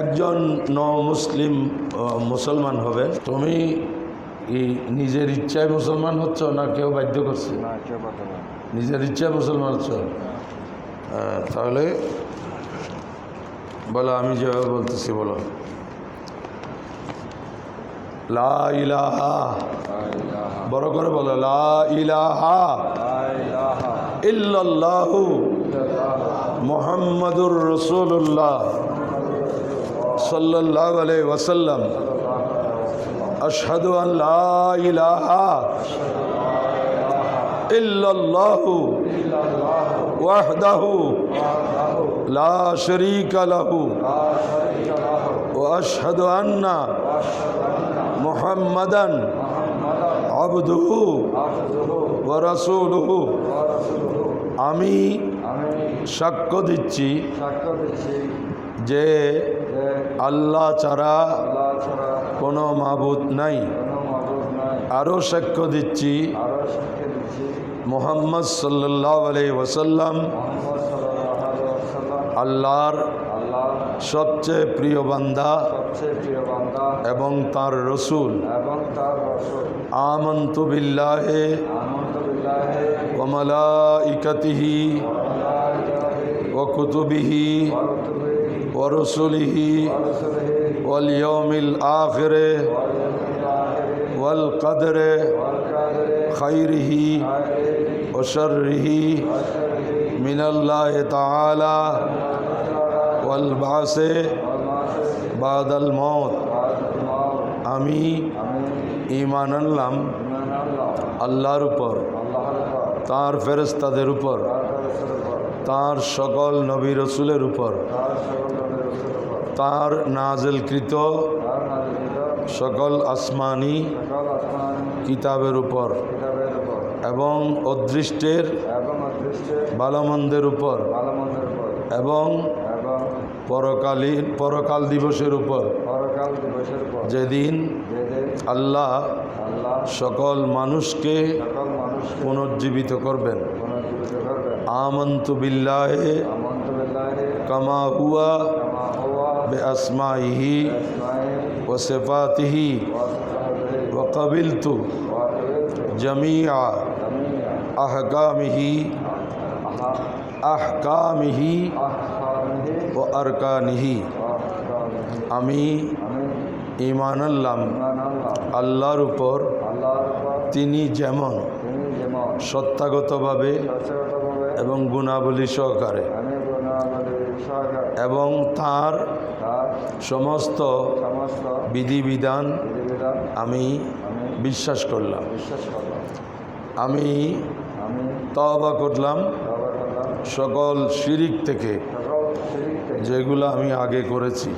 একজন ন মুসলিম মুসলমান হবে। তুমি নিজের ইচ্ছায় মুসলমান হচ্ছ না কেউ বাধ্য করছে? নিজের ইচ্ছায় মুসলমান হচ্ছ? তাহলে বলো আমি যেভাবে বলতেছি বলো। লা ইলাহা। বড় করে বলো লা ইলাহা। ইল্লাল্লাহু মোহাম্মদুর রসুল্লাহ সাল্লাল্লাহু আলাইহি ওয়াসাল্লাম, আশহাদু ইলাহা ইল্লাল্লাহু ওয়াহদাহু লা শারীকা লাহু ওয়া আশহাদু আন্না মুহাম্মাদান আবদুহু ওয়া রাসূলুহু। আমি সাক্ষ্য দিচ্ছি সাক্ষ্য দিচ্ছি যে আল্লাহ ছাড়া কোনো মাবুদ নাই। আরও সাক্ষ্য দিচ্ছি, মোহাম্মদ সাল্লাহ আলাই ওসাল্লাম আল্লাহর সবচেয়ে প্রিয় বান্দা এবং তার রসুল। এবং তার রসুল আমন্তু বিল্লাহে ورسله واليوم الآخر والقدر خيره وشره من الله تعالى والبعث بعد الموت আমি ইমান আনলাম আল্লাহর উপর তার ফেরেস্তাদের উপর তার সকল নবী রসুলের উপর। তার নাজেলকৃত সকল আসমানি কিতাবের উপর এবং অদৃষ্টের বালামন্দের উপর এবং পরকালীন পরকাল দিবসের উপর। যেদিন আল্লাহ সকল মানুষকে পুনর্জীবিত করবেন। আমন্ত বিল্লাহি কামা হুয়া বে আসমাইহি ও সেফাতিহি ও কবিলতু জমিয়া আহকামিহি আহকামিহি ও আরকানিহি আমি ইমান আল্লাহ আল্লাহর উপর। তিনি যেমন সত্যাগতভাবে এবং গুণাবলী সহকারে এবং তার সমস্ত বিধিবিধান আমি বিশ্বাস করলাম। আমি তবা করলাম। সকল শিরিক থেকে যেগুলো আমি আগে করেছি।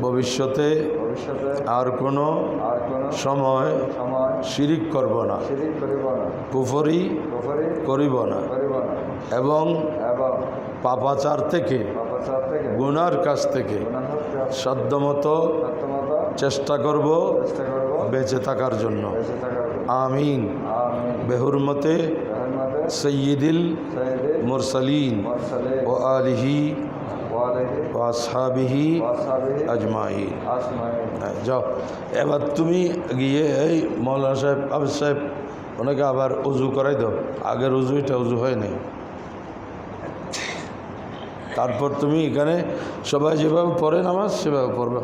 ভবিষ্যতে ভবিষ্যতে আর কোনো আর কোনো সময় সময় শিরিক করব না। শিরিক করিব না। কুফরি করিব না। এবং পাপাচার থেকে পাপাচার থেকে গুনার কাছ থেকে সাধ্যমতো চেষ্টা করব বেঁচে থাকার জন্য। আমিন। আমি বেহুরমতে সৈয়দিল সৈয়দে মুরসালিন। ও আলিহি ওয়াসাবিহি হ্যাঁ, যাও। এবার তুমি গিয়ে এই মৌলানা সাহেব আবিদ সাহেব ওনাকে আবার উজু করাই দাও। আগের উজু এটা উজু হয় নাই। তারপর তুমি এখানে সবাই যেভাবে পড়ে নামাজ সেভাবে পড়বে।